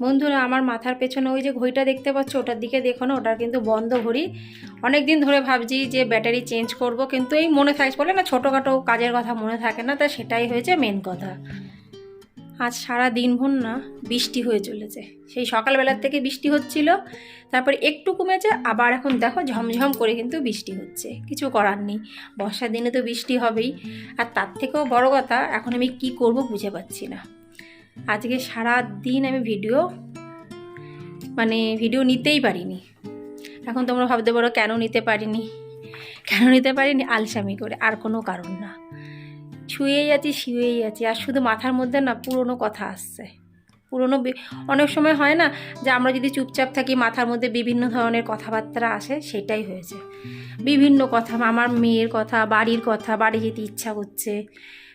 বন্ধুরা, আমার মাথার পেছনে ওই যে ঘড়িটা দেখতে পাচ্ছ, ওটার দিকে দেখো না, ওটার কিন্তু বন্ধ ঘড়ি। অনেক দিন ধরে ভাবছি যে ব্যাটারি চেঞ্জ করব, কিন্তু এই মনে থাকে, বলে না ছোটোখাটো কাজের কথা মনে থাকে না, তা সেটাই হয়েছে মেন কথা। আজ সারা দিনভর না বৃষ্টি হয়ে চলেছে। সেই সকালবেলার থেকে বৃষ্টি হচ্ছিল, তারপর একটু কমেছে, আবার এখন দেখো ঝমঝম করে কিন্তু বৃষ্টি হচ্ছে। কিছু করার নেই, বর্ষার দিনে তো বৃষ্টি হবেই। আর তার থেকেও বড় কথা, এখন আমি কি করব বুঝে পাচ্ছি না। আজকে সারা দিন আমি ভিডিও মানে ভিডিও নিতেই পারিনি। এখন তোমরা ভাবতে পারো কেন নিতে পারিনি? কেন নিতে পারিনি? আলসামি করে, আর কোনো কারণ না। শুয়েই আছি শুয়েই আছি, আর শুধু মাথার মধ্যে না, পুরনো কথা আসছে। পুরনো অনেক সময় হয় না যে আমরা যদি চুপচাপ থাকি, মাথার মধ্যে বিভিন্ন ধরনের কথাবার্তা আসে, সেটাই হয়েছে। বিভিন্ন কথা, আমার মেয়ের কথা, বাড়ির কথা, বাড়ি যেতে ইচ্ছা করছে।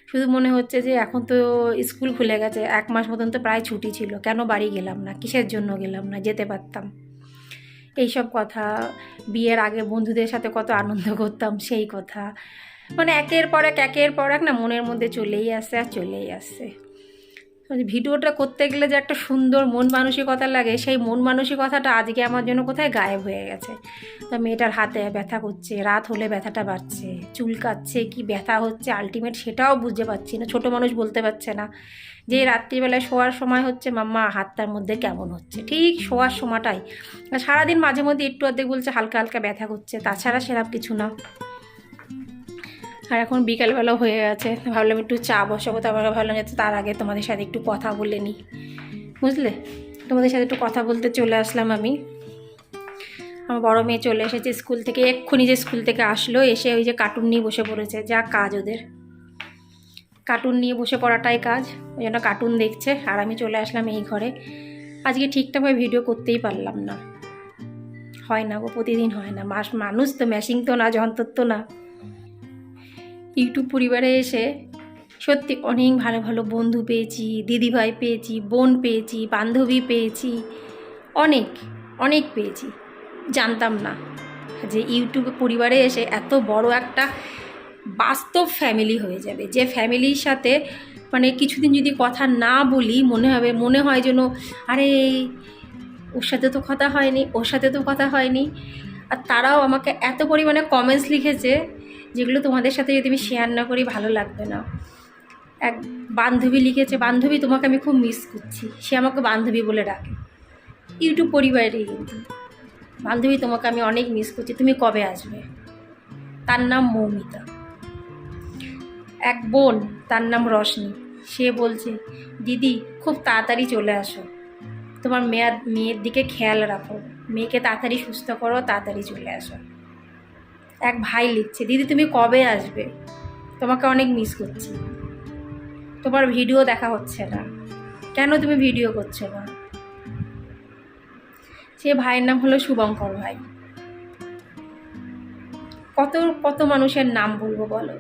শুধু মনে হচ্ছে যে এখন তো স্কুল খুলে গেছে, এক মাস মতন তো প্রায় ছুটি ছিল, কেন বাড়ি গেলাম না, কিসের জন্য গেলাম না, যেতে পারতাম। এইসব কথা, বিয়ের আগে বন্ধুদের সাথে কত আনন্দ করতাম, সেই কথা। মানে একের পর এক, একের পর এক না, মনের মধ্যে চলেই আসছে আর চলেই আসছে ভিডিওটা করতে গেলে যে একটা সুন্দর মন মানসিকতা লাগে, সেই মন মানসিকতাটা আজকে আমার জন্য কোথায় গায়েব হয়ে গেছে। তো মেয়েটার হাতে ব্যথা করছে, রাত হলে ব্যথাটা বাড়ছে চুলকাচ্ছে কি ব্যথা হচ্ছে আলটিমেট সেটাও বুঝতে পারছি না, ছোটো মানুষ বলতে পারছে না। যে রাত্রিবেলায় শোয়ার সময় হচ্ছে, মাম্মা, হাতটার মধ্যে কেমন হচ্ছে? ঠিক শোয়ার সময়টাই। সারাদিন মাঝে মধ্যে একটু অর্ধেক বলছে, হালকা হালকা ব্যথা করছে। তাছাড়া সেরকম কিছু না। আর এখন বিকালবেলা হয়ে গেছে। ভাবলাম একটু চা বসাবো তারপরে ভাবলাম যে তার আগে তোমাদের সাথে একটু কথা বলে নিই। বুঝলে? তোমাদের সাথে একটু কথা বলতে চলে আসলাম আমি। আমার বড় মেয়ে চলে এসেছে স্কুল থেকে, এক্ষুনি যে স্কুল থেকে আসলো, এসে ওই যে কার্টুন নিয়ে বসে পড়েছে, যা কাজ ওদের। কার্টুন নিয়ে বসে পড়াটাই কাজ, ওই জন্য কার্টুন দেখছে, আর আমি চলে আসলাম এই ঘরে। আজকে ঠিকঠাকভাবে ভিডিও করতেই পারলাম না। হয় না গো, প্রতিদিন হয় না। মাস, মানুষ তো ম্যাশিং তো না যন্ত্র তো না। ইউটিউব পরিবারে এসে সত্যি অনেক ভালো ভালো বন্ধু পেয়েছি, দিদিভাই পেয়েছি, বোন পেয়েছি, বান্ধবী পেয়েছি, অনেক অনেক পেয়েছি। জানতাম না যে ইউটিউব পরিবারে এসে এত বড় একটা বাস্তব ফ্যামিলি হয়ে যাবে। যে ফ্যামিলির সাথে মানে কিছুদিন যদি কথা না বলি, মনে হবে, মনে হয় যেন, আরে, ওর সাথে তো কথা হয়নি, ওর সাথে তো কথা হয়নি। আর তারাও আমাকে এত পরিমাণে কমেন্টস লিখেছে যেগুলো তোমাদের সাথে যদি আমি শেয়ার না করি, ভালো লাগবে না। এক বান্ধবী লিখেছে, বান্ধবী, তোমাকে আমি খুব মিস করছি। সে আমাকে বান্ধবী বলে ডাকে। ইউটিউব পরিবারেরই কিন্তু। বান্ধবী, তোমাকে আমি অনেক মিস করছি। তুমি কবে আসবে? তার নাম মৌমিতা। এক বোন, তার নাম রশনি। সে বলছে, দিদি, খুব তাড়াতাড়ি চলে আসো। তোমার মেয়ার মেয়ের দিকে খেয়াল রাখো। মেয়েকে তাড়াতাড়ি সুস্থ করো, তাড়াতাড়ি চলে আসো। এক ভাই লিখছে, দিদি, তুমি কবে আসবে? তোমাকে অনেক মিস করছি। তোমার ভিডিও দেখা হচ্ছে না। কেন তুমি ভিডিও করছ না? সে ভাইয়ের নাম হলো শুভঙ্কর ভাই। কত কত মানুষের নাম বলব বলো?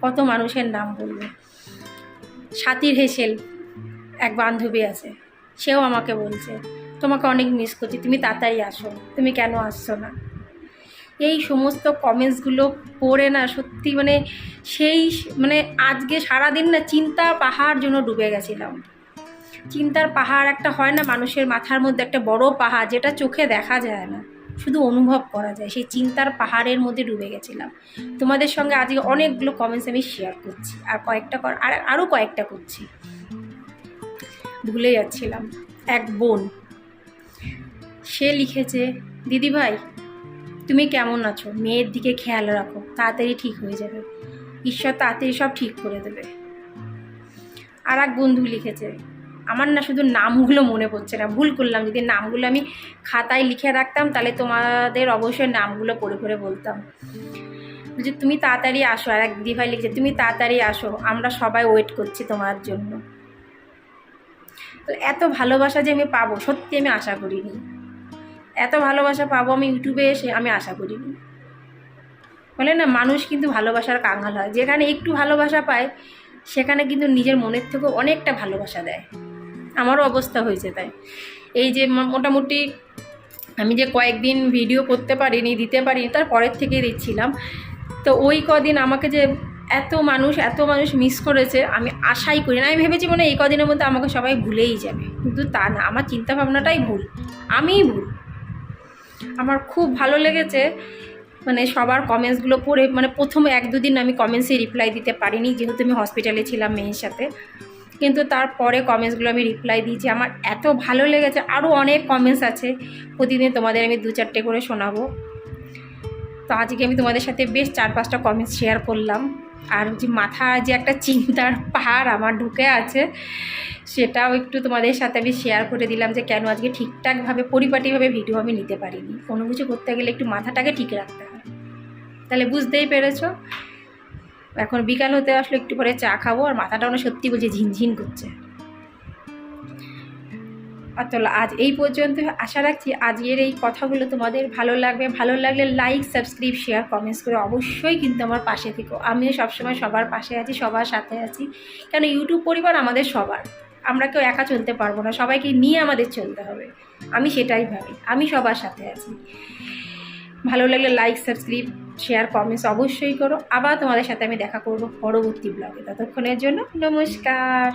কত মানুষের নাম বলব? সাতির হেসেল এক বান্ধবী আছে, সেও আমাকে বলছে, তোমাকে অনেক মিস করছি, তুমি তাড়াতাড়ি আসো, তুমি কেন আসছো না? এই সমস্ত কমেন্টসগুলো পড়ে না, সত্যি মানে সেই মানে আজকে সারাদিন না চিন্তা পাহাড় জন্য ডুবে গেছিলাম। চিন্তার পাহাড় একটা হয় না মানুষের মাথার মধ্যে একটা বড় পাহাড় যেটা চোখে দেখা যায় না, শুধু অনুভব করা যায়, সেই চিন্তার পাহাড়ের মধ্যে ডুবে গেছিলাম। তোমাদের সঙ্গে আজকে অনেকগুলো কমেন্টস আমি শেয়ার করছি, আর কয়েকটা কর, আর আরও কয়েকটা করছি। ভুলে যাচ্ছিলাম। এক বোন, সে লিখেছে, দিদিভাই তুমি কেমন আছো? মেয়ের দিকে খেয়াল রাখো, তাড়াতাড়ি ঠিক হয়ে যাবে। ঈশ্বর তাড়াতাড়ি সব ঠিক করে দেবে। আর এক বন্ধু লিখেছে, আমার না শুধু নামগুলো মনে পড়ছে না। ভুল করলাম, যদি নামগুলো আমি খাতায় লিখে রাখতাম, তাহলে তোমাদের অবশ্যই নামগুলো পড়ে পড়ে বলতাম। যে তুমি তাড়াতাড়ি আসো। আর এক দিদিভাই লিখছে, তুমি তাড়াতাড়ি আসো, আমরা সবাই ওয়েট করছি তোমার জন্য। তো এত ভালোবাসা যে আমি পাবো, সত্যি আমি আশা করিনি। এত ভালোবাসা পাবো আমি ইউটিউবে এসে, আমি আশা করিনি বলে না, মানুষ কিন্তু ভালোবাসার কাঙাল হয়। যেখানে একটু ভালোবাসা পায়, সেখানে কিন্তু নিজের মনের থেকেও অনেকটা ভালোবাসা দেয়। আমারও অবস্থা হয়েছে তাই। এই যে মোটামুটি আমি যে কয়েকদিন ভিডিও করতে পারিনি, দিতে পারিনি, তার পরের থেকেই দিচ্ছিলাম তো ওই কদিন আমাকে যে এত মানুষ এত মানুষ মিস করেছে, আমি আশাই করি না। আমি ভেবেছি মানে এই কদিনের মধ্যে আমাকে সবাই ভুলেই যাবে। কিন্তু তা না, আমার চিন্তাভাবনাটাই ভুল। আমিই ভুল। আমার খুব ভালো লেগেছে। মানে সবার কমেন্টসগুলো পড়ে মানে প্রথম এক দুদিন আমি কমেন্টসে রিপ্লাই দিতে পারিনি, যেহেতু আমি হসপিটালে ছিলাম মেয়ের সাথে। কিন্তু তারপরে কমেন্টসগুলো আমি রিপ্লাই দিয়েছি। আমার এত ভালো লেগেছে আরও অনেক কমেন্টস আছে। প্রতিদিন তোমাদের আমি দু চারটে করে শোনাবো। তো আজকে আমি তোমাদের সাথে বেশ চার পাঁচটা কমেন্টস শেয়ার করলাম। আর যে মাথা যে একটা চিন্তার পাহাড় আমার ঢুকে আছে, সেটাও একটু তোমাদের সাথে আমি শেয়ার করে দিলাম যে কেন আজকে ঠিকঠাকভাবে, পরিপাটিভাবে ভিডিও আমি নিতে পারিনি। কোনো কিছু করতে গেলে একটু মাথাটাকে ঠিক রাখতে হয় তাহলে বুঝতেই পেরেছ? এখন বিকাল হতে আসলে একটু পরে চা খাব আর মাথাটা অনেক সত্যি বলছে ঝিনঝিন করছে। তো আজ এই পর্যন্ত আশা রাখছি আজকের এই কথাগুলো তোমাদের ভালো লাগবে। ভালো লাগলে লাইক সাবস্ক্রাইব শেয়ার কমেন্টস করে অবশ্যই কিন্তু আমার পাশে থেকো। আমিও সবসময় সবার পাশে আছি, সবার সাথে আছি। কেন ইউটিউব পরিবার আমাদের সবার। আমরা কেউ একা চলতে পারব না, সবাইকে নিয়ে আমাদের চলতে হবে। আমি সেটাই ভাবি, আমি সবার সাথে আছি। ভালো লাগলে লাইক সাবস্ক্রাইব শেয়ার কমেন্টস অবশ্যই করো। আবার তোমাদের সাথে আমি দেখা করব পরবর্তী ব্লগে ততক্ষণের জন্য নমস্কার।